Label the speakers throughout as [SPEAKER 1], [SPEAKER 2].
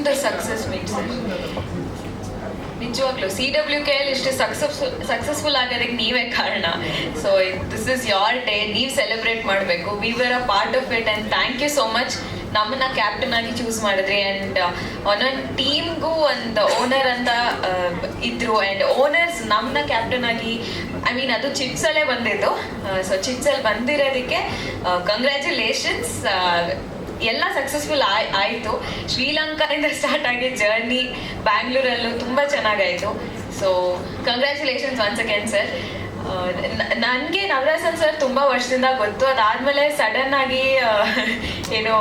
[SPEAKER 1] ನಿಮ್ದು success meet ನಿಜವಾಗ್ಲು C W K L ಇಷ್ಟು ಸಕ್ಸಸ್ಫುಲ್ ಸಕ್ಸಸ್ಫುಲ್ ಆಗೋದಕ್ಕೆ ನೀವೇ ಕಾರಣ. So this is your day ನೀವು ಸೆಲೆಬ್ರೇಟ್ ಮಾಡಬೇಕು. We were a part of it and thank you so much ನಮ್ಮನ್ನ ಕ್ಯಾಪ್ಟನ್ ಆಗಿ ಚೂಸ್ ಮಾಡಿದ್ರಿ ಆ್ಯಂಡ್ ಒಂದೊಂದು ಟೀಮ್ಗೂ ಒಂದು ಓನರ್ ಅಂತ ಆ, ಇದ್ರು ಆ್ಯಂಡ್ ಓನರ್ಸ್ ನಮ್ಮನ್ನ ಕ್ಯಾಪ್ಟನ್ ಆಗಿ ಐ ಮೀನ್ ಅದು ಚಿಟ್ಸಲ್ಲೇ ಬಂದಿದ್ದು. ಸೊ ಚಿಟ್ಸಲ್ಲಿ ಬಂದಿರೋದಕ್ಕೆ ಕಂಗ್ರ್ಯಾಚುಲೇಷನ್ಸ್ ಎಲ್ಲ ಸಕ್ಸಸ್ಫುಲ್ ಆಯ್ ಆಯಿತು. ಶ್ರೀಲಂಕಾದಿಂದ ಸ್ಟಾರ್ಟ್ ಆಗಿ ಜರ್ನಿ ಬ್ಯಾಂಗ್ಳೂರಲ್ಲೂ ತುಂಬ ಚೆನ್ನಾಗಾಯಿತು. So congratulations once again sir ನನಗೆ ನವರಾಸನ್ ಸರ್ ತುಂಬ ವರ್ಷದಿಂದ ಗೊತ್ತು. ಅದಾದ್ಮೇಲೆ ಸಡನ್ ಆಗಿ ಏನು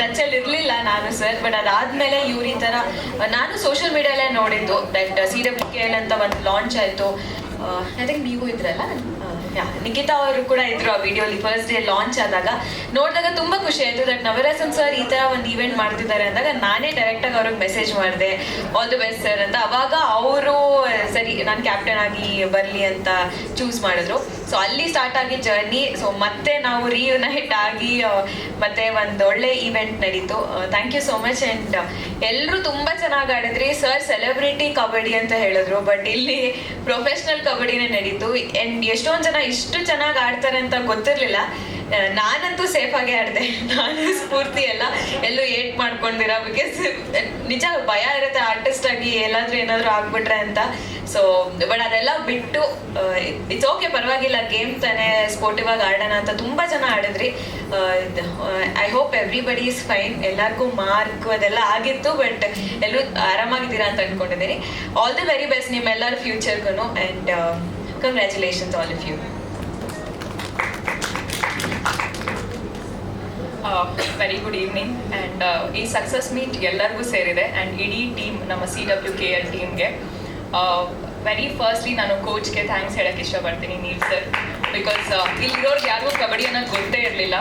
[SPEAKER 1] ಟಚ್ ಅಲ್ಲಿ ಇರಲಿಲ್ಲ ನಾನು ಸರ್ ಬಟ್ ಅದಾದಮೇಲೆ ಇವ್ರ ಈ ಥರ ನಾನು ಸೋಷಿಯಲ್ ಮೀಡಿಯಲ್ಲೇ ನೋಡಿದ್ದು. ದಟ್ ಸಿ ಡಬ್ಲ್ಯೂ ಕೆ ಅಂತ ಒಂದು ಲಾಂಚ್ ಆಯಿತು. ಐ ಥಿಂಕ್ ನೀವು ಇದ್ರಲ್ಲ? ನಿಖಿತಾ ಅವರು ಕೂಡ ಇದ್ರು ಆ ವಿಡಿಯೋಲಿ ಫಸ್ಟ್ ಡೇ ಲಾಂಚ್ ಆದಾಗ. ನೋಡಿದಾಗ ತುಂಬಾ ಖುಷಿ ಆಯ್ತು. ದಟ್ ನವರಸನ್ ಸರ್ ಈ ತರ ಒಂದು ಈವೆಂಟ್ ಮಾಡ್ತಿದ್ದಾರೆ ಅಂದಾಗ ನಾನೇ ಡೈರೆಕ್ಟಾಗಿ ಅವ್ರಿಗೆ ಮೆಸೇಜ್ ಮಾಡಿದೆ. ಆಲ್ ದ ಬೆಸ್ಟ್ ಸರ್ ಅಂತ. ಅವಾಗ ಅವರು, ಸರಿ, ನಾನು ಕ್ಯಾಪ್ಟನ್ ಆಗಿ ಬರ್ಲಿ ಅಂತ ಚೂಸ್ ಮಾಡಿದ್ರು. ಸೊ ಅಲ್ಲಿ ಸ್ಟಾರ್ಟ್ ಆಗಿ ಜರ್ನಿ ಸೊ ಮತ್ತೆ ನಾವು ರೀಯುನೈಟ್ ಆಗಿ ಮತ್ತೆ ಒಂದು ಒಳ್ಳೆ ಇವೆಂಟ್ ನಡೀತು. Thank you so much and ಎಲ್ಲರೂ ತುಂಬಾ ಚೆನ್ನಾಗಿ ಆಡಿದ್ರಿ. ಸರ್ ಸೆಲೆಬ್ರಿಟಿ ಕಬಡ್ಡಿ ಅಂತ ಹೇಳಿದ್ರು. ಬಟ್ ಇಲ್ಲಿ ಪ್ರೊಫೆಷನಲ್ ಕಬಡ್ಡಿನೇ ನಡೀತು. ಅಂಡ್ ಎಷ್ಟೊಂದು ಜನ ಇಷ್ಟು ಚೆನ್ನಾಗಿ ಆಡ್ತಾರೆ ಅಂತ ಗೊತ್ತಿರಲಿಲ್ಲ. ನಾನಂತೂ ಸೇಫ್ ಆಗಿ ಆಡಿದೆ. ನಾನು ಸ್ಫೂರ್ತಿ ಎಲ್ಲ ಎಲ್ಲೂ ಏಟ್ ಮಾಡ್ಕೊಂಡಿರ ಬಿಕಾಸ್ ನಿಜ ಭಯ ಇರುತ್ತೆ ಆರ್ಟಿಸ್ಟ್ ಆಗಿ ಎಲ್ಲಾದ್ರೂ ಏನಾದ್ರೂ ಆಗ್ಬಿಟ್ರೆ ಅಂತ. ಸೊ ಬಟ್ ಅದೆಲ್ಲ ಬಿಟ್ಟು ಇಟ್ಸ್ ಓಕೆ ಪರವಾಗಿಲ್ಲ ಗೇಮ್ ತಾನೇ ಸ್ಪೋರ್ಟಿವ್ ಆಗಿ ಆಡೋಣ ಅಂತ ತುಂಬಾ ಜನ ಆಡಿದ್ರಿ. I hope everybody is fine ಎಲ್ಲರಿಗೂ ಮಾರ್ಕ್ ಅದೆಲ್ಲ ಆಗಿತ್ತು ಬಟ್ ಎಲ್ಲರೂ ಆರಾಮಾಗಿದ್ದೀರಾ ಅಂತ ಅನ್ಕೊಂಡಿದ್ದೀನಿ. ಆಲ್ ದಿ ವೆರಿ ಬೆಸ್ಟ್ ನಿಮ್ಮೆಲ್ಲರ ಫ್ಯೂಚರ್ಗೂ and congratulations all of you
[SPEAKER 2] very good evening and ಈ ಸಕ್ಸಸ್ ಮೀಟ್ ಎಲ್ಲರಿಗೂ ಸೇರಿದೆ. ಆ್ಯಂಡ್ ಇಡೀ ಟೀಮ್ ನಮ್ಮ ಸಿ ಡಬ್ಲ್ಯೂ ಕೆ ಎಲ್ ಟೀಮ್ಗೆ ವೆರಿ ಫಸ್ಟ್ಲಿ ನಾನು ಕೋಚ್ಗೆ ಥ್ಯಾಂಕ್ಸ್ ಹೇಳಕ್ಕೆ ಇಷ್ಟಪಡ್ತೀನಿ ನೀಲ್ ಸರ್ ಬಿಕಾಸ್ ಇಲ್ಲಿರೋರ್ಗೆ ಯಾರಿಗೂ ಕಬಡ್ಡಿ ಅನ್ನೋದು ಗೊತ್ತೇ ಇರಲಿಲ್ಲ.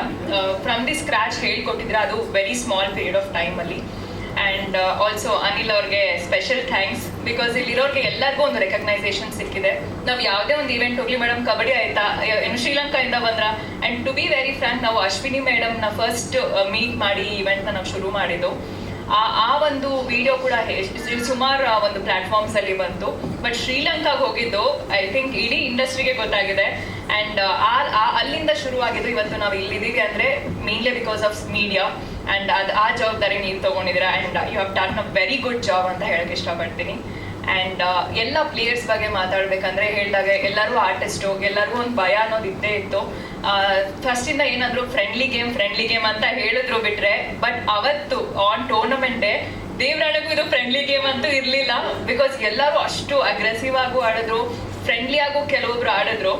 [SPEAKER 2] ಫ್ರಮ್ ದಿ ಸ್ಕ್ರ್ಯಾಚ್ ಹೇಳ್ಕೊಟ್ಟಿದ್ರೆ ಅದು ವೆರಿ ಸ್ಮಾಲ್ ಪೀರಿಯಡ್ ಆಫ್ ಟೈಮಲ್ಲಿ ಆ್ಯಂಡ್ ಆಲ್ಸೋ ಅನಿಲ್ ಅವ್ರಿಗೆ ಸ್ಪೆಷಲ್ ಥ್ಯಾಂಕ್ಸ್ ಬಿಕಾಸ್ ಇಲ್ಲಿರೋರಿಗೆ ಎಲ್ಲರಿಗೂ ಒಂದು ರೆಕಗ್ನೈಸೇಷನ್ ಸಿಕ್ಕಿದೆ. ನಾವು ಯಾವುದೇ ಒಂದು ಇವೆಂಟ್ ಹೋಗ್ಲಿ ಮೇಡಮ್ ಕಬಡ್ಡಿ ಆಯ್ತಾ? ಏನು ಶ್ರೀಲಂಕಾಯಿಂದ ಬಂದ್ರ? And to be very frank ನಾವು ಅಶ್ವಿನಿ ಮೇಡಮ್ನ ಫಸ್ಟ್ ಮೀಟ್ ಮಾಡಿ ಈ ಇವೆಂಟ್ನ ನಾವು ಶುರು ಮಾಡಿದ್ದು. ಆ ಆ ಒಂದು ವಿಡಿಯೋ ಕೂಡ ಸುಮಾರು ಆ ಒಂದು ಪ್ಲಾಟ್ಫಾರ್ಮ್ಸ್ ಅಲ್ಲಿ ಬಂತು. ಬಟ್ ಶ್ರೀಲಂಕಾಗ ಹೋಗಿದ್ದು ಐ ಥಿಂಕ್ ಇಡೀ ಇಂಡಸ್ಟ್ರಿಗೆ ಗೊತ್ತಾಗಿದೆ. ಅಂಡ್ ಆ ಅಲ್ಲಿಂದ ಶುರುವಾಗಿದ್ದು ಇವತ್ತು ನಾವು ಇಲ್ಲಿದ್ದೀವಿ ಅಂದ್ರೆ mainly because of media and ಅದ್ ಆ ಜವಾಬ್ದಾರಿ ನೀವು ತಗೊಂಡಿದ್ದೀರಾ and you have done a very good job ಅಂತ ಹೇಳಕ್ ಇಷ್ಟಪಡ್ತೀನಿ. ಅಂಡ್ ಎಲ್ಲ ಪ್ಲೇಯರ್ಸ್ ಬಗ್ಗೆ ಮಾತಾಡ್ಬೇಕಂದ್ರೆ ಹೇಳಿದಾಗ ಎಲ್ಲರೂ ಆರ್ಟಿಸ್ಟು ಎಲ್ಲರಿಗೂ ಒಂದು ಭಯ ಅನ್ನೋದು ಇದ್ದೇ ಇತ್ತು. ಫಸ್ಟಿಂದ ಏನಂದ್ರು ಫ್ರೆಂಡ್ಲಿ ಗೇಮ್ ಫ್ರೆಂಡ್ಲಿ ಗೇಮ್ ಅಂತ ಹೇಳಿದ್ರು ಬಿಟ್ರೆ ಬಟ್ ಅವತ್ತು ಆನ್ ಟೂರ್ನಮೆಂಟ್ ಡೇ ಇದು ಫ್ರೆಂಡ್ಲಿ ಗೇಮ್ ಅಂತೂ ಇರಲಿಲ್ಲ. ಬಿಕಾಸ್ ಎಲ್ಲರೂ ಅಷ್ಟು ಅಗ್ರೆಸಿವ್ ಆಗು ಆಡಿದ್ರು ಫ್ರೆಂಡ್ಲಿ ಆಗು ಕೆಲವೊಬ್ರು ಆಡಿದ್ರು.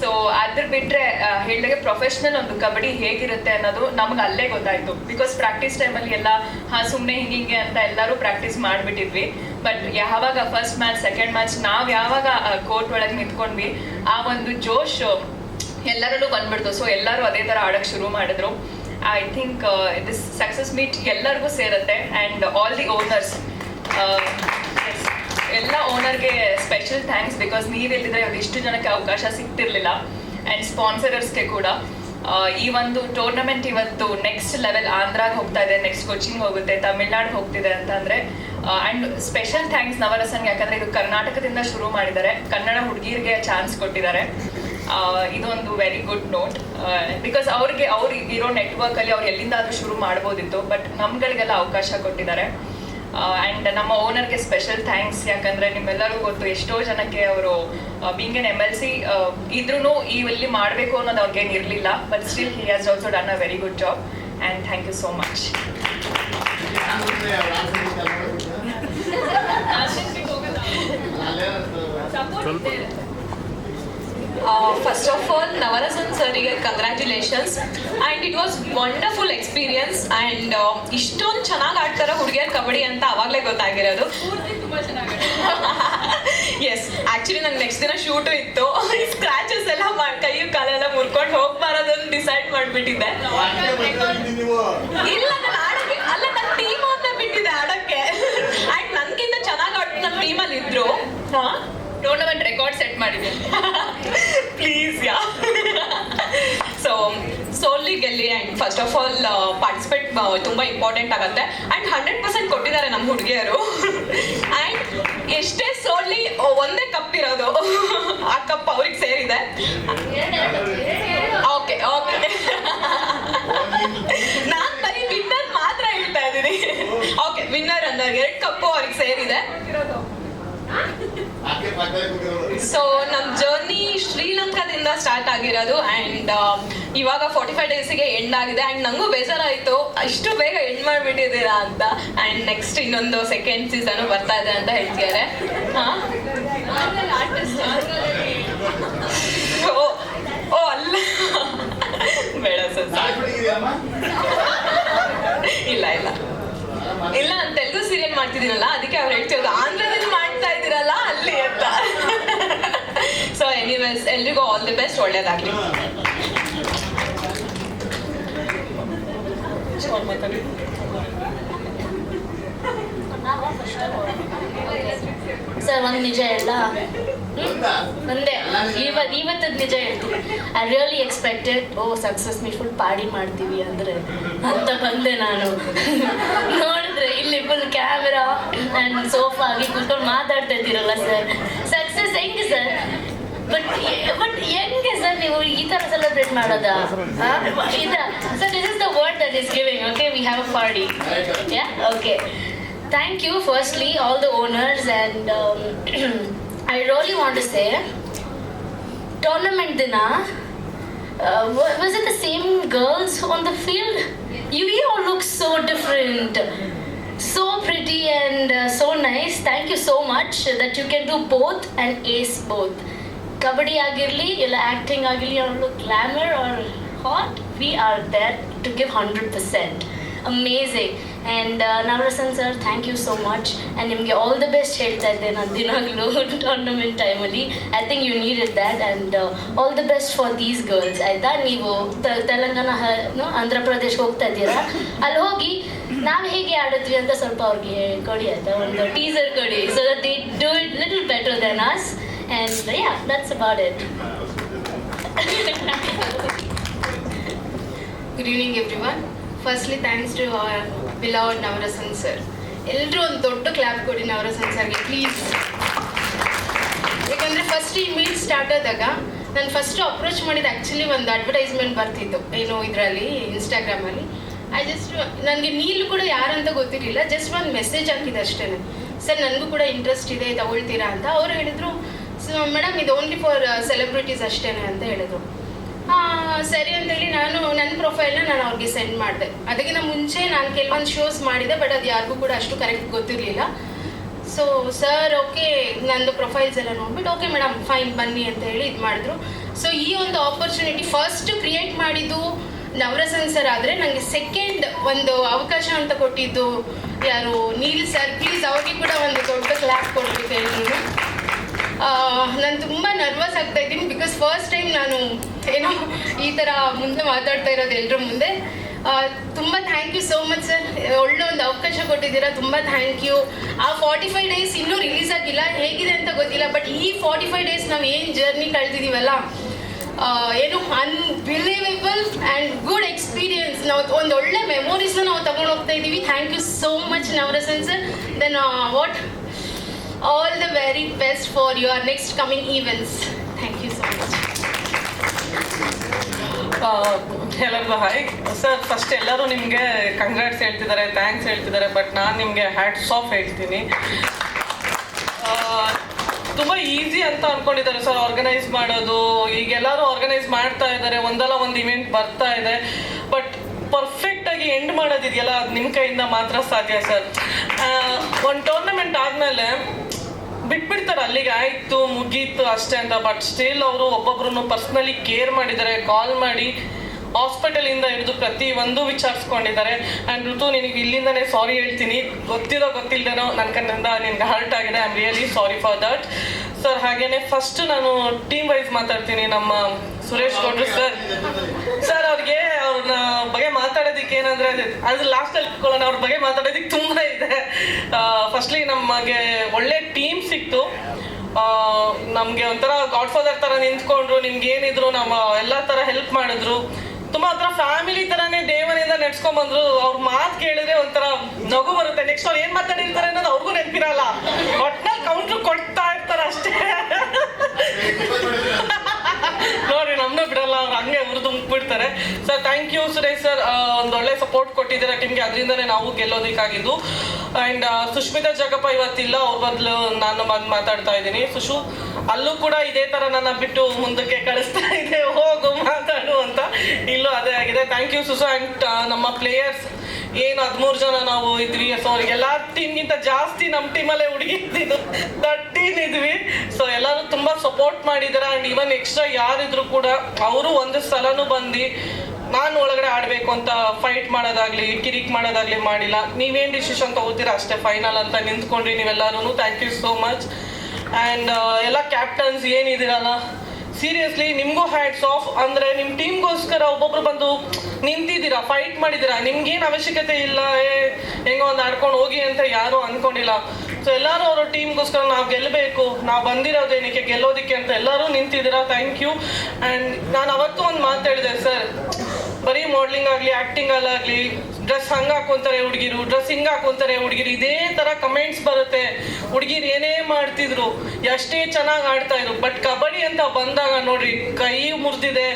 [SPEAKER 2] ಸೊ ಅದ್ರ ಬಿಟ್ರೆ ಹೇಳಿದಾಗೆ ಪ್ರೊಫೆಷನಲ್ ಒಂದು ಕಬಡ್ಡಿ ಹೇಗಿರುತ್ತೆ ಅನ್ನೋದು ನಮ್ಗೆ ಅಲ್ಲೇ ಗೊತ್ತಾಯ್ತು. ಬಿಕಾಸ್ ಪ್ರಾಕ್ಟೀಸ್ ಟೈಮಲ್ಲಿ ಎಲ್ಲ, ಹಾ ಸುಮ್ಮನೆ ಹಿಂಗೆ ಅಂತ ಎಲ್ಲರೂ ಪ್ರಾಕ್ಟೀಸ್ ಮಾಡಿಬಿಟ್ಟಿದ್ವಿ. ಬಟ್ ಯಾವಾಗ ಫಸ್ಟ್ ಮ್ಯಾಚ್ ಸೆಕೆಂಡ್ ಮ್ಯಾಚ್ ನಾವು ಯಾವಾಗ ಕೋರ್ಟ್ ಒಳಗೆ ನಿಂತ್ಕೊಂಡ್ವಿ, ಆ ಒಂದು ಜೋಶ್ ಎಲ್ಲರಲ್ಲೂ ಬಂದ್ಬಿಡ್ತು. ಸೊ ಎಲ್ಲರೂ ಅದೇ ಥರ ಆಡೋಕ್ಕೆ ಶುರು ಮಾಡಿದ್ರು. I think this success meet ಎಲ್ಲರಿಗೂ ಸೇರುತ್ತೆ. ಆ್ಯಂಡ್ ಆಲ್ ದಿ ಓನರ್ಸ್ ಎಲ್ಲ ಓನರ್ಗೆ ಸ್ಪೆಷಲ್ ಥ್ಯಾಂಕ್ಸ್ ಬಿಕಾಸ್ ನೀವಿಲ್ದಿದ್ರೆ ಇವಾಗ ಇಷ್ಟು ಜನಕ್ಕೆ ಅವಕಾಶ ಸಿಗ್ತಿರ್ಲಿಲ್ಲ. ಅಂಡ್ ಸ್ಪಾನ್ಸರರ್ಸ್ಗೆ ಕೂಡ ಈ ಒಂದು ಟೂರ್ನಮೆಂಟ್ ಇವತ್ತು ನೆಕ್ಸ್ಟ್ ಲೆವೆಲ್ ಆಂಧ್ರಾಗ್ ಹೋಗ್ತಾ ಇದೆ ನೆಕ್ಸ್ಟ್ ಕೋಚಿಂಗ್ ಹೋಗುತ್ತೆ, ತಮಿಳ್ನಾಡು ಹೋಗ್ತಿದೆ ಅಂತಂದ್ರೆ ಆ್ಯಂಡ್ ಸ್ಪೆಷಲ್ ಥ್ಯಾಂಕ್ಸ್ ನವರಸನ್ಗೆ, ಯಾಕಂದ್ರೆ ಇದು ಕರ್ನಾಟಕದಿಂದ ಶುರು ಮಾಡಿದ್ದಾರೆ. ಕನ್ನಡ ಹುಡುಗಿರಿಗೆ ಚಾನ್ಸ್ ಕೊಟ್ಟಿದ್ದಾರೆ. ಇದೊಂದು ವೆರಿ ಗುಡ್ ನೋಟ್ ಬಿಕಾಸ್ ಅವ್ರಿಗೆ, ಅವ್ರು ಇರೋ ನೆಟ್ವರ್ಕ್ ಅಲ್ಲಿ ಅವ್ರು ಎಲ್ಲಿಂದಾದ್ರೂ ಶುರು ಮಾಡ್ಬೋದಿತ್ತು ಬಟ್ ನಮ್ಗಳಿಗೆಲ್ಲ ಅವಕಾಶ ಕೊಟ್ಟಿದ್ದಾರೆ. ಆ್ಯಂಡ್ ನಮ್ಮ ಓನರ್ಗೆ ಸ್ಪೆಷಲ್ ಥ್ಯಾಂಕ್ಸ್ ಯಾಕಂದ್ರೆ ನಿಮ್ಮೆಲ್ಲರೂ ಗೊತ್ತು ಎಷ್ಟೋ ಜನಕ್ಕೆ ಅವರು being N M L C ಇದ್ರೂ ಇಲ್ಲಿ ಮಾಡಬೇಕು ಅನ್ನೋದು ಅವ್ರಿಗೆ ಇರಲಿಲ್ಲ but still he has also done a very good job and thank you so much
[SPEAKER 1] first of all Navarasan ಸರಿಗೆ congratulations and it was wonderful experience and ಇಷ್ಟೊಂದು ಚೆನ್ನಾಗಿ ಆಡ್ತಾರೆ ಹುಡುಗಿಯರ್ ಕಬಡ್ಡಿ ಅಂತ ಆವಾಗಲೇ ಗೊತ್ತಾಗಿರೋದು. ಎಸ್ ಆ್ಯಕ್ಚುಲಿ ನಂಗೆ ನೆಕ್ಸ್ಟ್ ದಿನ ಶೂಟು ಇತ್ತು. ಸ್ಕ್ರಾಚಸ್ ಎಲ್ಲ ಮಾಡಿ ಕೈಯು ಕಾಲೆಲ್ಲ ಮುರ್ಕೊಂಡು ಹೋಗ್ಬಾರದು ಅಂತ ಡಿಸೈಡ್ ಮಾಡಿಬಿಟ್ಟಿದ್ದೆ. ಇಲ್ಲ ನಾನು ಟೀಮಲ್ಲಿ ಇದ್ರು
[SPEAKER 2] ಟೂರ್ನಮೆಂಟ್ ರೆಕಾರ್ಡ್ ಸೆಟ್ ಮಾಡಿದ್ದೀನಿ
[SPEAKER 1] ಪ್ಲೀಸ್ ಯಾ? ಸೊ ಸೋಲಿ ಗೆಲ್ಲಿ and first of all participate ತುಂಬಾ ಇಂಪಾರ್ಟೆಂಟ್ ಆಗುತ್ತೆ. ಆ್ಯಂಡ್ ಹಂಡ್ರೆಡ್ ಪರ್ಸೆಂಟ್ ಕೊಟ್ಟಿದ್ದಾರೆ ನಮ್ಮ ಹುಡುಗಿಯರು. ಆ್ಯಂಡ್ ಎಷ್ಟೇ ಸೋಲಿ ಒಂದೇ ಕಪ್ ಇರೋದು ಆ ಕಪ್ ಅವ್ರಿಗೆ ಸೇರಿದೆ ಓಕೆ ಓಕೆ ನಾನು ಬರೀ ವಿನ್ನರ್ ಮಾತ್ರ ಹೇಳ್ತಾ ಇದ್ದೀನಿ ಓಕೆ ವಿನ್ನರ್ ಅನ್ನೋ ಎರಡು ಕಪ್ಪು ಅವ್ರಿಗೆ ಸೇರಿದೆ ಸೊ ನಮ್ಮ ಜರ್ನಿ ಶ್ರೀಲಂಕಾದಿಂದ ಸ್ಟಾರ್ಟ್ ಆಗಿರೋದು ಆ್ಯಂಡ್ ಇವಾಗ ಫೋರ್ಟಿ ಫೈವ್ ಡೇಸಿಗೆ ಎಂಡ್ ಆಗಿದೆ ಆ್ಯಂಡ್ ನನಗೂ ಬೇಜಾರಾಯಿತು ಇಷ್ಟು ಬೇಗ ಎಂಡ್ ಮಾಡಿಬಿಟ್ಟಿದ್ದೀರಾ ಅಂತ. ಆ್ಯಂಡ್ ನೆಕ್ಸ್ಟ್ ಇನ್ನೊಂದು ಸೆಕೆಂಡ್ ಸೀಸನು ಬರ್ತಾ ಇದೆ ಅಂತ ಹೇಳ್ತಿದ್ದಾರೆ. ಹಾಂ? ಓ ಅಲ್ಲ. ಬೇಡ ಸರ್ ಇಲ್ಲ ಇಲ್ಲ. ಇಲ್ಲ, ನಾನು ತೆಲುಗು ಸೀರಿಯಲ್ ಮಾಡ್ತಿದ್ದೀನಲ್ಲ, ಅದಕ್ಕೆ ಅವ್ರು ಹೇಳ್ತಿರೋದು ಆಂಧ್ರದಲ್ಲಿ ಮಾಡ್ತಾ ಇದ್ದೀರಲ್ಲ ಅಲ್ಲಿ ಅಂತ ಸೊ ಎನಿವೇಸ್ ಎಲ್ರಿಗೂ ಆಲ್ ದಿ ಬೆಸ್ಟ್ ಒಳ್ಳೇದಾಗಲಿ.
[SPEAKER 3] ಸರ್, ಒಂದು ನಿಜ ಎಲ್ಲ ಒಂದೇ. ಇವತ್ತು ಇವತ್ತದ ನಿಜ ಹೇಳ್ತೀನಿ. I really expected oh success meet full party ಮಾಡ್ತೀವಿ ಅಂದರೆ ಅಂತ ಬಂದೆ ನಾನು. ನೋಡಿದ್ರೆ ಇಲ್ಲಿ ಫುಲ್ ಕ್ಯಾಮೆರಾ ಆ್ಯಂಡ್ ಸೋಫಾ ಆಗಿ ಕೂತ್ಕೊಂಡು ಮಾತಾಡ್ತಾ ಇದ್ದೀರಲ್ಲ ಸರ್. ಸಕ್ಸಸ್ ಹೆಂಗೆ ಸರ್? ಬಟ್ ಬಟ್ ಹೆಂಗೆ ಸರ್ ನೀವು ಈ ಥರ ಸೆಲೆಬ್ರೇಟ್ ಮಾಡೋದಾ ಇದ sir this is the word that is giving okay we have a party yeah okay thank you firstly all the owners and um, i really want to say tournament dina uh, wa- was it the same girls on the field you, you all look so different so pretty and uh, so nice thank you so much that you can do both and ace both kabaddi ಆಗಿರಲಿ, ಇಲ್ಲ acting ಆಗಿರಲಿ ಒಂದು glamour or hot we are there to give hundred percent amazing and Navarasan sir thank you so much and ನಿಮಗೆ all the best ಹೇಳ್ತಾ ಇದ್ದೆ ನಾನು ದಿನಾಗಲೂ tournament ಟೈಮಲ್ಲಿ I think you need it that and all the best for these girls ಆಯಿತಾ? ನೀವು ತೆಲಂಗಾಣ ಆಂಧ್ರ ಪ್ರದೇಶ್ ಹೋಗ್ತಾ ಇದ್ದೀರಾ? ಅಲ್ಲಿ ಹೋಗಿ, ನಾವು ಹೇಗೆ ಆಡಿದ್ವಿ ಅಂತ ಸ್ವಲ್ಪ ಅವ್ರಿಗೆ ಕೊಡಿ, ಆಯಿತಾ? ಒಂದು ಟೀಸರ್ ಕೊಡಿ. So that they do it little better then us and yeah that's about it
[SPEAKER 4] good evening everyone firstly thanks to beloved Navarasan sir ಎಲ್ಲರೂ ಒಂದು ದೊಡ್ಡ ಕ್ಲಾಪ್ ಕೊಡಿ ನವರಸನ್ ಸರ್ಗೆ ಪ್ಲೀಸ್ ಯಾಕಂದರೆ ಫಸ್ಟ್ ಈ ಮೀಟ್ ಸ್ಟಾರ್ಟ್ ಆದಾಗ ನಾನು ಫಸ್ಟ್ ಅಪ್ರೋಚ್ ಮಾಡಿದ ಆ್ಯಕ್ಚುಲಿ ಒಂದು ಅಡ್ವರ್ಟೈಸ್ಮೆಂಟ್ ಬರ್ತಿತ್ತು. ಏನು ಇದರಲ್ಲಿ ಇನ್ಸ್ಟಾಗ್ರಾಮಲ್ಲಿ ಐ ಜಸ್ಟ್ ನನಗೆ ನೀಲು ಕೂಡ ಯಾರಂತ ಗೊತ್ತಿರಲಿಲ್ಲ ಜಸ್ಟ್ ಒಂದು ಮೆಸೇಜ್ ಹಾಕಿದೆ ಅಷ್ಟೇ ಸರ್, ನನಗೂ ಕೂಡ ಇಂಟ್ರೆಸ್ಟ್ ಇದೆ, ತಗೊಳ್ತೀರಾ ಅಂತ. ಅವ್ರು ಹೇಳಿದರು ಮೇಡಮ್, ಇದು ಓನ್ಲಿ ಫಾರ್ ಸೆಲೆಬ್ರಿಟೀಸ್ ಅಷ್ಟೇ ಅಂತ ಹೇಳಿದ್ರು. ಸರಿ ಅಂತೇಳಿ ನಾನು ನನ್ನ ಪ್ರೊಫೈಲ್ನ ನಾನು ಅವ್ರಿಗೆ ಸೆಂಡ್ ಮಾಡಿದೆ. ಅದಕ್ಕಿಂತ ಮುಂಚೆ ನಾನು ಕೆಲವೊಂದು ಶೋಸ್ ಮಾಡಿದೆ ಬಟ್ ಅದು ಯಾರಿಗೂ ಕೂಡ ಅಷ್ಟು ಕರೆಕ್ಟ್ ಗೊತ್ತಿರಲಿಲ್ಲ. ಸೊ ಸರ್ ಓಕೆ ನಂದು ಪ್ರೊಫೈಲ್ಸ್ ಎಲ್ಲ ನೋಡ್ಬಿಟ್ಟು ಓಕೆ ಮೇಡಮ್ ಫೈನ್ ಬನ್ನಿ ಅಂತ ಹೇಳಿ ಇದು ಮಾಡಿದ್ರು. ಸೊ ಈ ಒಂದು ಆಪರ್ಚುನಿಟಿ ಫಸ್ಟ್ ಕ್ರಿಯೇಟ್ ಮಾಡಿದ್ದು ನವರಸನ್ ಸರ್ ಆದರೆ ನನಗೆ ಸೆಕೆಂಡ್ ಒಂದು ಅವಕಾಶ ಅಂತ ಕೊಟ್ಟಿದ್ದು ಯಾರು? ನೀಲ್ ಸರ್ ಪ್ಲೀಸ್ ಅವ್ರಿಗೆ ಕೂಡ ಒಂದು ದೊಡ್ಡ ಕ್ಲಾಸ್ ಕೊಡ್ಬೇಕು ನಾನು ತುಂಬ ನರ್ವಸ್ ಆಗ್ತಾ ಇದ್ದೀನಿ ಬಿಕಾಸ್ ಫಸ್ಟ್ ಟೈಮ್ ನಾನು ಏನೋ ಈ ಥರ ಮುಂದೆ ಮಾತಾಡ್ತಾ ಇರೋದು ಎಲ್ಲರ ಮುಂದೆ. ತುಂಬ thank you so much sir ಒಳ್ಳೆ ಒಂದು ಅವಕಾಶ ಕೊಟ್ಟಿದ್ದೀರಾ. ತುಂಬ ಥ್ಯಾಂಕ್ ಯು ಆ ಫಾರ್ಟಿ ಫೈವ್ ಡೇಸ್ ಇನ್ನೂ ರಿಲೀಸ್ ಆಗಿಲ್ಲ. ಹೇಗಿದೆ ಅಂತ ಗೊತ್ತಿಲ್ಲ ಬಟ್ ಈ ಫಾರ್ಟಿ ಫೈವ್ ಡೇಸ್ ನಾವು ಏನು ಜರ್ನಿ ಕಳೆದಿದ್ದೀವಲ್ಲ ಏನು ಅನ್ಬಿಲೀವೇಬಲ್ ಆ್ಯಂಡ್ ಗುಡ್ ಎಕ್ಸ್ಪೀರಿಯನ್ಸ್ ನಾವು ಒಂದು ಒಳ್ಳೆ ಮೆಮೊರೀಸ್ನ ನಾವು ತಗೊಂಡು ಹೋಗ್ತಾ ಇದ್ದೀವಿ. Thank you so much Navarasan sir then what all the very best for your next coming events. Thank you so much.
[SPEAKER 5] ಎಲ್ಲರಿಗೂ ಹಾಯ್ ಸರ್ ಫಸ್ಟ್ ಎಲ್ಲರೂ ನಿಮಗೆ ಕಂಗ್ರಾಟ್ಸ್ ಹೇಳ್ತಿದ್ದಾರೆ ಥ್ಯಾಂಕ್ಸ್ ಹೇಳ್ತಿದ್ದಾರೆ ಬಟ್ ನಾನು ನಿಮಗೆ ಹ್ಯಾಟ್ಸ್ ಆಫ್ ಹೇಳ್ತೀನಿ. ತುಂಬ ಈಸಿ ಅಂತ ಅನ್ಕೊಂಡಿದ್ದಾರೆ ಸರ್ ಆರ್ಗನೈಸ್ ಮಾಡೋದು. ಈಗ ಎಲ್ಲರೂ ಆರ್ಗನೈಸ್ ಮಾಡ್ತಾ ಇದ್ದಾರೆ, ಒಂದಲ್ಲ ಒಂದು ಇವೆಂಟ್ ಬರ್ತಾ ಇದೆ. ಬಟ್ ಪರ್ಫೆಕ್ಟಾಗಿ ಎಂಡ್ ಮಾಡೋದಿದೆಯಲ್ಲ, ಅದು ನಿಮ್ಮ ಕೈಯಿಂದ ಮಾತ್ರ ಸಾಧ್ಯ ಸರ್ ಒಂದು ಟೂರ್ನಮೆಂಟ್ ಆದಮೇಲೆ ಬಿಟ್ಬಿಡ್ತಾರೆ, ಅಲ್ಲಿಗೆ ಆಯ್ತು, ಮುಗೀತು ಅಷ್ಟೇ ಅಂತ. ಬಟ್ ಸ್ಟಿಲ್ ಅವರು ಒಬ್ಬೊಬ್ರು ಪರ್ಸ್ನಲಿ ಕೇರ್ ಮಾಡಿದ್ದಾರೆ ಕಾಲ್ ಮಾಡಿ ಹಾಸ್ಪಿಟಲಿಂದ ಹಿಡಿದು ಪ್ರತಿ ಒಂದು ವಿಚಾರಿಸ್ಕೊಂಡಿದ್ದಾರೆ. ಆ್ಯಂಡ್ ಋತು, ನಿನಗೆ ಇಲ್ಲಿಂದನೇ ಸಾರಿ ಹೇಳ್ತೀನಿ. ಗೊತ್ತಿರೋ ಗೊತ್ತಿಲ್ಲದೇನೋ ನನ್ನ ಕಣ್ಣಿಂದ ನಿನ್ಗೆ ಹರ್ಟ್ ಆಗಿದೆ. I am really sorry for that sir, ಹಾಗೇನೆ ಫಸ್ಟ್ ನಾನು ಟೀಮ್ ವೈಸ್ ಮಾತಾಡ್ತೀನಿ ನಮ್ಮ ಸುರೇಶ್ ಗೌಡ್ರು ಸರ್. ಸರ್, ಅವ್ರಿಗೆ ಅವ್ರನ್ನ ಬಗ್ಗೆ ಮಾತಾಡೋದಿಕ್ಕೆ ಏನಂದ್ರೆ ಅದು- ಲಾಸ್ಟ್ ಅಲ್ಲಿ ಇಟ್ಕೊಳ್ಳೋಣ ಅವ್ರ ಬಗ್ಗೆ ಮಾತಾಡೋದಕ್ಕೆ ತುಂಬಾ ಇದೆ. ಫಸ್ಟ್ಲಿ ನಮಗೆ ಒಳ್ಳೆ ಟೀಮ್ ಸಿಕ್ತು. ನಮಗೆ ಒಂಥರ ಗಾಡ್ ಫಾದರ್ ತರ ನಿಂತ್ಕೊಂಡ್ರು, ನಿಮ್ಗೆ ಏನಿದ್ರು ನಮ್ಮ ಎಲ್ಲ ತರ ಹೆಲ್ಪ್ ಮಾಡಿದ್ರು. ತುಂಬಾ ಒಂಥರ ಫ್ಯಾಮಿಲಿ ತರಾನೇ ದೇವನಿಂದ ನಡ್ಸ್ಕೊಂಡ್ ಬಂದ್ರು ಅವ್ರ ಮಾತು ಕೇಳಿದ್ರೆ ಒಂಥರ ನಗು ಬರುತ್ತೆ. ನೆಕ್ಸ್ಟ್ ಅವ್ರು ಏನ್ ಮಾತಾಡಿರ್ತಾರೆ ಅನ್ನೋದು ಅವ್ರಿಗೂ ನೆನಪಿರಲ್ಲ ಒಟ್ನಲ್ಲಿ ಕೌಂಟ್ರು ಕೊಡ್ತಾ ಇರ್ತಾರೆ ಅಷ್ಟೇ ನೋಡಿ ನಮ್ಮನ್ನ ಬಿಡಲ್ಲ ಅವ್ರು ಹಂಗೆ ಉರಿದು ಮುಗ್ಬಿಡ್ತಾರೆ sir thank you Suresh sir ಒಂದು ಒಳ್ಳೆ ಸಪೋರ್ಟ್ ಕೊಟ್ಟಿದ್ದೀರಾ ಟೀಮ್ಗೆ ಅದರಿಂದನೇ ನಾವು ಗೆಲ್ಲೋದಕ್ಕಾಗಿದ್ದು. ಆ್ಯಂಡ್ ಸುಷ್ಮಿತಾ ಜಗಪ್ಪ ಇವತ್ತಿಲ್ಲ. ಅವ್ರ ಬದಲು ನಾನು ಬಂದು ಮಾತಾಡ್ತಾ ಇದ್ದೀನಿ. ಸುಶು, ಅಲ್ಲೂ ಕೂಡ ಇದೇ ಥರ ನನ್ನ ಬಿಟ್ಟು ಮುಂದಕ್ಕೆ ಕಳಿಸ್ತಾ ಇದೆ. ಹೋಗು, ಮಾತಾಡು ಅಂತ ಇಲ್ಲೂ ಅದೇ ಆಗಿದೆ. Thank you Sushu. ಆ್ಯಂಡ್ ನಮ್ಮ ಪ್ಲೇಯರ್ಸ್ ಏನು ಹದಿಮೂರು ಜನ ನಾವು ಇದ್ವಿ. ಸೊ ಅವ್ರಿಗೆಲ್ಲ ಟೀಮ್ಗಿಂತ ಜಾಸ್ತಿ ನಮ್ಮ ಟೀಮಲ್ಲೇ ಹುಡುಗಿ ಇದ್ದಿದ್ದು ತರ್ಟೀನ್ ಇದ್ವಿ. ಸೊ ಎಲ್ಲರೂ ತುಂಬ ಸಪೋರ್ಟ್ ಮಾಡಿದ್ದಾರೆ. ಆ್ಯಂಡ್ ಇವನ್ ಎಕ್ಸ್ಟ್ರಾ ಯಾರಿದ್ರು ಕೂಡ, ಅವರು ಒಂದು ಸಲನು ಬಂದು ನಾನು ಒಳಗಡೆ ಆಡಬೇಕು ಅಂತ ಫೈಟ್ ಮಾಡೋದಾಗ್ಲಿ, ಕಿರಿಕ್ ಮಾಡೋದಾಗ್ಲಿ ಮಾಡಿಲ್ಲ. ನೀವೇನು ಡಿಸಿಷನ್ ತಗೋತೀರಾ ಅಷ್ಟೇ ಫೈನಲ್ ಅಂತ ನಿಂತ್ಕೊಂಡ್ರಿ ನೀವೆಲ್ಲರೂ thank you so much and ಎಲ್ಲ ಕ್ಯಾಪ್ಟನ್ಸ್ ಏನಿದ್ದೀರಲ್ಲ ಸೀರಿಯಸ್ಲಿ ನಿಮಗೂ ಹ್ಯಾಟ್ಸ್ ಆಫ್ ಅಂದರೆ ನಿಮ್ಮ ಟೀಮ್ಗೋಸ್ಕರ ಒಬ್ಬೊಬ್ರು ಬಂದು ನಿಂತಿದ್ದೀರಾ ಫೈಟ್ ಮಾಡಿದ್ದೀರಾ? ನಿಮ್ಗೇನು ಅವಶ್ಯಕತೆ ಇಲ್ಲ, ಏ, ಹೆಂಗೋ ಒಂದು ಆಡ್ಕೊಂಡು ಹೋಗಿ ಅಂತ ಯಾರೂ ಅಂದ್ಕೊಂಡಿಲ್ಲ ಸೊ ಎಲ್ಲರೂ ಅವರ ಟೀಮ್ಗೋಸ್ಕರ ನಾವು ಗೆಲ್ಲಬೇಕು ನಾವು ಬಂದಿರೋದೇನಕ್ಕೆ ಗೆಲ್ಲೋದಿಕ್ಕೆ ಅಂತ ಎಲ್ಲರೂ ನಿಂತಿದ್ದೀರಾ? ಥ್ಯಾಂಕ್ ಯು ಆ್ಯಂಡ್ ನಾನು ಅವತ್ತು ಒಂದು ಮಾತಾಡಿದೆ ಸರ್ ಬರೀ ಮಾಡ್ಲಿಂಗ್ ಆಗಲಿ ಆಕ್ಟಿಂಗ್ ಅಲ್ಲಾಗ್ಲಿ ಡ್ರೆಸ್ ಹಂಗ್ ಹಾಕೊಂತಾರೆ ಹುಡುಗಿರು ಡ್ರೆಸ್ ಹಿಂಗ್ ಹಾಕೊಂತಾರೆ ಹುಡುಗಿರು, ಇದೇ ತರ ಕಮೆಂಟ್ಸ್ ಬರುತ್ತೆ. ಹುಡುಗಿರು ಏನೇ ಮಾಡ್ತಿದ್ರು, ಎಷ್ಟೇ ಚೆನ್ನಾಗಿ ಆಡ್ತಾ ಇದ್ರು ಬಟ್ ಕಬಡ್ಡಿ ಅಂತ ಬಂದಾಗ ನೋಡ್ರಿ, ಕೈ ಮುರಿದಿದೆ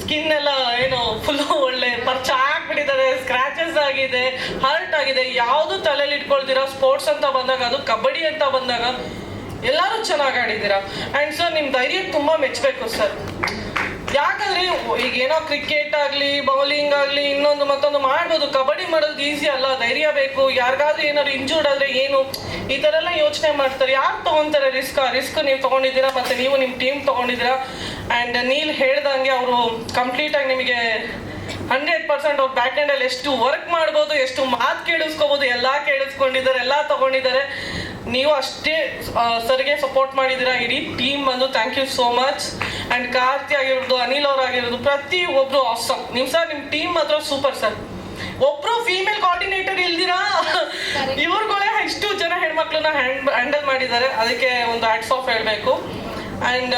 [SPEAKER 5] ಸ್ಕಿನ್ ಎಲ್ಲ ಏನು ಫುಲ್ ಒಳ್ಳೆ, ಪರ್ಚ ಹಾಕ್ಬಿಟ್ಟಿದ್ದಾರೆ ಸ್ಕ್ರಾಚಸ್ ಆಗಿದೆ ಹರ್ಟ್ ಆಗಿದೆ, ಯಾವುದು ತಲೆಯಲ್ಲಿ ಇಟ್ಕೊಳ್ತೀರಾ ಸ್ಪೋರ್ಟ್ಸ್ ಅಂತ ಬಂದಾಗ, ಅದು ಕಬಡ್ಡಿ ಅಂತ ಬಂದಾಗ, ಎಲ್ಲರೂ ಚೆನ್ನಾಗಿ ಆಡಿದ್ದೀರಾ. ಆ್ಯಂಡ್ ಸರ್ ನಿಮ್ಮ ಧೈರ್ಯ ತುಂಬ ಮೆಚ್ಚಬೇಕು ಸರ್ ಯಾಕಂದ್ರೆ ಈಗ ಏನೋ ಕ್ರಿಕೆಟ್ ಆಗಲಿ ಬೌಲಿಂಗ್ ಆಗಲಿ, ಇನ್ನೊಂದು ಮತ್ತೊಂದು ಮಾಡ್ಬೋದು. ಕಬಡ್ಡಿ ಮಾಡೋದು ಈಸಿ ಅಲ್ಲ, ಧೈರ್ಯ ಬೇಕು. ಯಾರಿಗಾದ್ರೂ ಏನಾದ್ರು ಇಂಜೂರ್ಡ್ ಆದ್ರೆ ಏನು? ಈ ತರ ಎಲ್ಲ ಯೋಚನೆ ಮಾಡ್ತಾರೆ. ಯಾರು ತಗೊಂತಾರೆ ರಿಸ್ಕ್ ರಿಸ್ಕ್ ನೀವು ತಗೊಂಡಿದ್ದೀರಾ? ಮತ್ತೆ ನೀವು ನಿಮ್ಮ ಟೀಮ್ ತಗೊಂಡಿದ್ದೀರಾ? ಅಂಡ್ ನೀಲ್ ಹೇಳ್ದಂಗೆ ಅವರು ಕಂಪ್ಲೀಟ್ ಆಗಿ ನಿಮಗೆ ಹಂಡ್ರೆಡ್ ಪರ್ಸೆಂಟ್ ಅವ್ರ ಬ್ಯಾಕ್ ಅಲ್ಲಿ ಎಷ್ಟು ವರ್ಕ್ ಮಾಡ್ಬೋದು, ಎಷ್ಟು ಮಾತು ಕೇಳಿಸ್ಕೋಬೋದು, ಎಲ್ಲ ಕೇಳಿಸ್ಕೊಂಡಿದ್ದಾರೆ, ಎಲ್ಲ ತಗೊಂಡಿದ್ದಾರೆ. ನೀವು ಅಷ್ಟೇ ಸರ್ಗೆ ಸಪೋರ್ಟ್ ಮಾಡಿದ್ದೀರಾ? ಇಡೀ ಟೀಮ್ ಬಂದು thank you so much and Karthi ಆಗಿರೋದು ಅನಿಲ್ ಅವರಾಗಿರೋದು ಪ್ರತಿ ಒಬ್ರು ಆಸಮ್ ನಿಮ್ಮ ಸರ್ ನಿಮ್ಮ ಟೀಮ್ ಮಾತ್ರ ಸೂಪರ್ ಸರ್ ಒಬ್ರು ಫೀಮೇಲ್ ಕೋಆರ್ಡಿನೇಟರ್ ಇಲ್ದಿರಾ? ಇವ್ರುಗಳೇ ಎಷ್ಟು ಜನ ಹೆಣ್ಮಕ್ಳನ್ನ ಹ್ಯಾಂಡ್ ಹ್ಯಾಂಡಲ್ ಮಾಡಿದ್ದಾರೆ. ಅದಕ್ಕೆ ಒಂದು ಹ್ಯಾಟ್ಸ್ ಆಫ್ ಹೇಳಬೇಕು. ಆ್ಯಂಡ್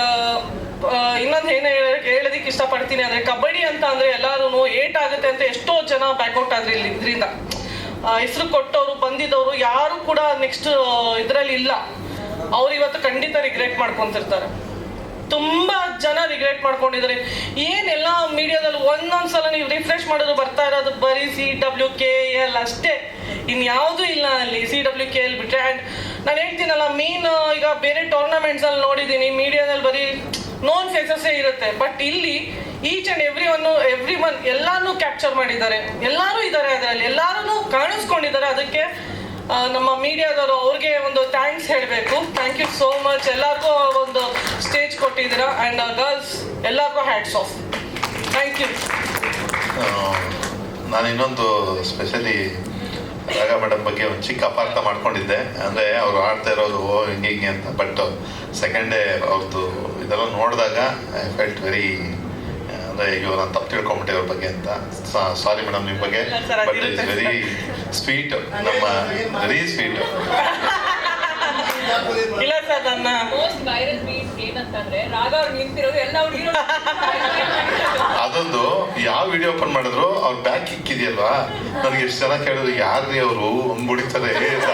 [SPEAKER 5] ಇನ್ನೊಂದು ಏನು ಹೇಳೋದಕ್ಕೆ ಇಷ್ಟಪಡ್ತೀನಿ ಅಂದರೆ ಕಬಡ್ಡಿ ಅಂತ ಅಂದರೆ ಎಲ್ಲರೂ ಏಟ್ ಆಗುತ್ತೆ ಅಂತ ಎಷ್ಟೋ ಜನ ಬ್ಯಾಕ್ಔಟ್ ಆದ್ರಿ ಇಲ್ಲಿ ಇದರಿಂದ. ಹೆಸರು ಕೊಟ್ಟವರು ಬಂದಿದ್ದವರು ಯಾರು ಕೂಡ ನೆಕ್ಸ್ಟ್ ಇದರಲ್ಲಿ ಇಲ್ಲ. ಅವ್ರು ಇವತ್ತು ಖಂಡಿತ ರಿಗ್ರೆಟ್ ಮಾಡ್ಕೊಂತಿರ್ತಾರೆ. ತುಂಬಾ ಜನ ರಿಗ್ರೆಟ್ ಮಾಡ್ಕೊಂಡಿದ್ದಾರೆ. ಏನೆಲ್ಲ ಮೀಡಿಯಾದಲ್ಲಿ ಒಂದೊಂದ್ಸಲ ನೀವು ರಿಫ್ರೆಶ್ ಮಾಡೋದು ಬರ್ತಾ ಇರೋದು ಬರೀ ಸಿ ಡಬ್ಲ್ಯೂ ಕೆ ಎಲ್ ಅಷ್ಟೇ. ಇನ್ಯಾವುದೂ ಇಲ್ಲ ಅಲ್ಲಿ ಸಿ ಡಬ್ಲ್ಯೂ ಕೆ ಎಲ್ ಬಿಟ್ರೆ. ಆ್ಯಂಡ್ ನಾನು ಹೇಳ್ತೀನಲ್ಲ ಮೀನ್ ಈಗ ಬೇರೆ ಟೂರ್ನಮೆಂಟ್ಸ್ ಅಲ್ಲಿ ನೋಡಿದ್ದೀನಿ ಮೀಡಿಯಾದಲ್ಲಿ ಬರೀ ನೋನ್ ಫೇಸಸ್ಸೇ ಇರುತ್ತೆ. ಬಟ್ ಇಲ್ಲಿ each and every one every one ಎಲ್ಲಾನು ಕ್ಯಾಪ್ಚರ್ ಮಾಡಿದ್ದಾರೆ. ಎಲ್ಲರೂ ಇದ್ದಾರೆ ಅದರಲ್ಲಿ. ಎಲ್ಲರೂ ಕಾಣಿಸ್ಕೊಂಡಿದ್ದಾರೆ. ಅದಕ್ಕೆ ನಮ್ಮ ಮೀಡಿಯಾದವರು ಅವ್ರಿಗೆ ಒಂದು ಥ್ಯಾಂಕ್ಸ್ ಹೇಳಬೇಕು. ಥ್ಯಾಂಕ್ ಯು ಸೋ ಮಚ್ ಎಲ್ಲರಿಗೂ ಒಂದು ಸ್ಟೇಜ್ ಕೊಟ್ಟಿದ್ದೀರಾ. ಆ್ಯಂಡ್ ಗರ್ಲ್ಸ್ ಎಲ್ಲರಿಗೂ ಹ್ಯಾಟ್ಸ್ ಆಫ್ ಥ್ಯಾಂಕ್ ಯು
[SPEAKER 6] ನಾನು ಇನ್ನೊಂದು ಸ್ಪೆಷಲಿ ರಾಗ ಮೇಡಮ್ ಬಗ್ಗೆ ಒಂದು ಚಿಕ್ಕ ಅಪಾರ್ಥ ಮಾಡ್ಕೊಂಡಿದ್ದೆ. ಅಂದರೆ ಅವ್ರು ಆಡ್ತಾ ಇರೋದು, ಓ, ಹಿಂಗೆ ಹಿಂಗೆ ಅಂತ. ಬಟ್ ಸೆಕೆಂಡ್ ಡೇ ಅವ್ರದ್ದು ಇದೆಲ್ಲ ನೋಡಿದಾಗ ಐ ಫೆಲ್ಟ್ ವೆರಿ ಅಂದರೆ ಅಯ್ಯೋ ನಾನು ತಪ್ಪು ತಿಳ್ಕೊಂಬಿಟ್ಟೆ ಅವ್ರ ಬಗ್ಗೆ ಅಂತ. ಸಾರಿ ಮೇಡಮ್ ನಿಮ್ಮ ಬಗ್ಗೆ. ಬಟ್ ವೆರಿ ಸ್ವೀಟ್ ನಮ್ಮ ವೆರಿ ಸ್ವೀಟ್
[SPEAKER 5] ಇಲ್ಲ ಸರ್ ನನ್ನ
[SPEAKER 2] ಮೋಸ್ಟ್ ವೈರಲ್ ಮೀಟ್ ಏನಂತಂದ್ರೆ ರಾಗ ಅವ್ರು ನಿಂತಿರೋದು ಎಲ್ಲ ಹುಡುಗಿರು
[SPEAKER 6] ಅದೊಂದು ಯಾವ ವಿಡಿಯೋ ಓಪನ್ ಮಾಡಿದ್ರು ಅವ್ರ ಬ್ಯಾಕ್ ಇಕ್ಕಿದೆಯಲ್ವಾ ನನಗೆ ಎಷ್ಟು ಜನ ಕೇಳಿದ್ರು ಯಾರ್ರಿ ಅವರು? ಹಂಗ್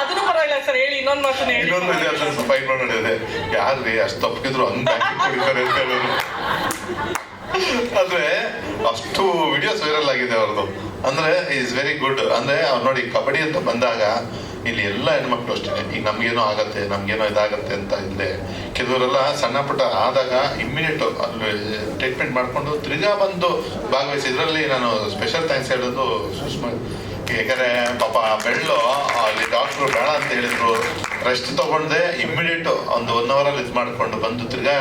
[SPEAKER 5] ಅದನ್ನ ಪರವಾಗಿಲ್ಲ ಸರ್ ಹೇಳಿ ಇನ್ನೊಂದು ಮಾತನ್ನ ಹೇಳಿ.
[SPEAKER 6] ಇನ್ನೊಂದು ಇದೆ ಅದನ್ನ ಸ್ವಲ್ಪ ಫೈಟ್ ಮಾಡಿದೆ. ಯಾರ್ರಿ? ಅಷ್ಟು ತಪ್ಪಿದ್ರು ಹಂಗ್ ಬ್ಯಾಕ್ ಅಂತ ಹೇಳೋರು ಅಂದ್ರೆ ಅಷ್ಟು ವಿಡಿಯೋಸ್ ವೈರಲ್ ಆಗಿದೆ ಅವ್ರದ್ದು. ಅಂದ್ರೆ ಇಸ್ ವೆರಿ ಗುಡ್ ಅಂದ್ರೆ ಅವ್ರು ನೋಡಿ ಕಬಡ್ಡಿ ಅಂತ ಬಂದಾಗ ಇಲ್ಲಿ ಎಲ್ಲ ಹೆಣ್ಮಕ್ಳು ಅಷ್ಟೇ. ಈಗ ನಮ್ಗೇನೋ ಆಗತ್ತೆ, ನಮ್ಗೇನೋ ಇದಾಗತ್ತೆ ಅಂತ ಇಲ್ಲದೆ ಕೆಲವರೆಲ್ಲ ಸಣ್ಣ ಪುಟ್ಟ ಆದಾಗ ಇಮ್ಮಿಡಿಯೇಟ್ ಟ್ರೀಟ್ಮೆಂಟ್ ಮಾಡ್ಕೊಂಡು ತಿರ್ಗಾ ಬಂದು ಭಾಗವಹಿಸಿ ಇದರಲ್ಲಿ ನಾನು ಸ್ಪೆಷಲ್ ಥ್ಯಾಂಕ್ಸ್ ಹೇಳೋದು ಸುಷ್ಮಾ ಯಾಕಂದ್ರೆ ಪಾಪ ಬೆಳ್ಳು ಅಲ್ಲಿ ಡಾಕ್ಟ್ರು ಬೇಡ ಅಂತ ಹೇಳಿದ್ರು. ರೆಸ್ಟ್ ತಗೊಂಡೆ ಇಮ್ಮಿಡಿಯೇಟ್ ಒಂದು ಒನ್ ಅಲ್ಲಿ ಇದು ಮಾಡ್ಕೊಂಡು ಬಂದು ತಿರ್ಗಾ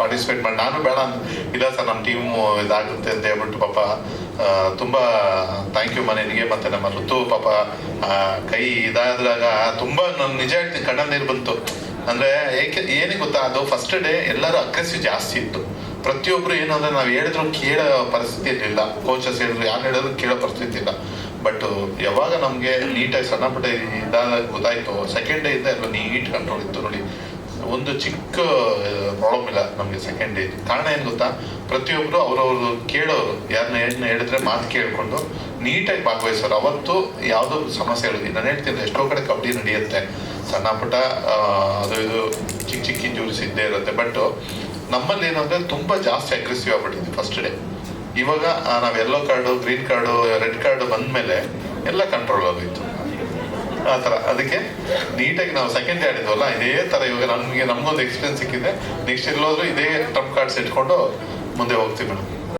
[SPEAKER 6] ಪಾರ್ಟಿಸಿಪೇಟ್ ಮಾಡಿ ನಾನು ಬೇಡ ಅಂತ ಇಲ್ಲ ಸರ್ ನಮ್ಮ ಟೀಮು ಇದಾಗುತ್ತೆ ಅಂತ ಹೇಳ್ಬಿಟ್ಟು ಪಾಪ ತುಂಬಾ ಥ್ಯಾಂಕ್ ಯು ಮನೆಗೆ ಮತ್ತೆ ನಮ್ಮ ಋತು ಪಾಪ ಕೈ ಇದಾದಾಗ ತುಂಬಾ ನಾನು ನಿಜ ಹೇಳ್ತೀನಿ ಕಣ್ಣಲ್ಲಿ ನೀರು ಬಂತು. ಅಂದ್ರೆ ಏಕೆ ಏನಕ್ಕೆ ಗೊತ್ತಾ, ಅದು ಫಸ್ಟ್ ಡೇ ಎಲ್ಲರೂ ಅಗ್ರೆಸಿವ್ ಜಾಸ್ತಿ ಇತ್ತು. ಪ್ರತಿಯೊಬ್ರು ಏನಂದ್ರೆ ನಾವು ಹೇಳಿದ್ರು ಕೇಳೋ ಪರಿಸ್ಥಿತಿ ಇರಲಿಲ್ಲ ಕೋಚಸ್ ಹೇಳಿದ್ರು, ಯಾರು ಹೇಳಿದ್ರು ಕೇಳೋ ಪರಿಸ್ಥಿತಿ ಇಲ್ಲ ಬಟ್ ಯಾವಾಗ ನಮಗೆ ನೀಟಾಗಿ ಸಣ್ಣ ಪುಟ್ಟ ಇದಾಗ ಗೊತ್ತಾಯ್ತು. ಸೆಕೆಂಡ್ ಡೇ ಇಂದ ಎಲ್ಲ ನೀಟ್ ಕಂಟ್ರೋಲ್ ಇತ್ತು ನೋಡಿ. ಒಂದು ಚಿಕ್ಕ ಪ್ರಾಬ್ಲಮ್ ಇಲ್ಲ ನಮಗೆ ಸೆಕೆಂಡ್ ಡೇ ಕಾರಣ ಏನು ಗೊತ್ತಾ? ಪ್ರತಿಯೊಬ್ಬರು ಅವರವರು ಕೇಳೋರು. ಯಾರನ್ನ ಏನು ಹೇಳಿದ್ರೆ ಮಾತು ಕೇಳಿಕೊಂಡು ನೀಟಾಗಿ ಭಾಗವಹಿಸೋರು. ಅವತ್ತು ಯಾವುದೋ ಸಮಸ್ಯೆ ಹೇಳಿದ್ವಿ ನಾನು ಹೇಳ್ತೀನಿ ಎಷ್ಟೋ ಕಡೆ ಕಬಡ್ಡಿ ನಡೆಯುತ್ತೆ. ಸಣ್ಣ ಪುಟ್ಟ ಅದು ಇದು ಚಿಕ್ಕ ಚಿಕ್ಕ ಇಂಜುರೀಸ್ ಇದ್ದೇ ಇರುತ್ತೆ. ಬಟ್ ನಮ್ಮಲ್ಲಿ ಏನಂದ್ರೆ ತುಂಬಾ ಜಾಸ್ತಿ ಅಗ್ರೆಸಿವ್ ಆಗ್ಬಿಟ್ಟಿದ್ವಿ ಫಸ್ಟ್ ಡೇ ಇವಾಗ ನಾವು yellow card green card red card ಬಂದ್ಮೇಲೆ ಎಲ್ಲ ಕಂಟ್ರೋಲ್ ಆಗೋಯ್ತು. ಆ ಥರ. ಅದಕ್ಕೆ ನೀಟಾಗಿ ನಾವು ಸೆಕೆಂಡ್ ಡೇ ಆಡಿದ್ವಲ್ಲ ಇದೇ ಥರ ಇವಾಗ ನಮಗೆ, ನಮಗೊಂದು ಎಕ್ಸ್ಪೀರಿಯನ್ಸ್ ಸಿಕ್ಕಿದೆ. ನೆಕ್ಸ್ಟ್ ಎಲ್ಲೋದ್ರೂ ಇದೇ ಟ್ರಂಪ್ ಕಾರ್ಡ್ಸ್ ಇಟ್ಕೊಂಡು ಮುಂದೆ ಹೋಗ್ತೀವಿ ಮೇಡಮ್.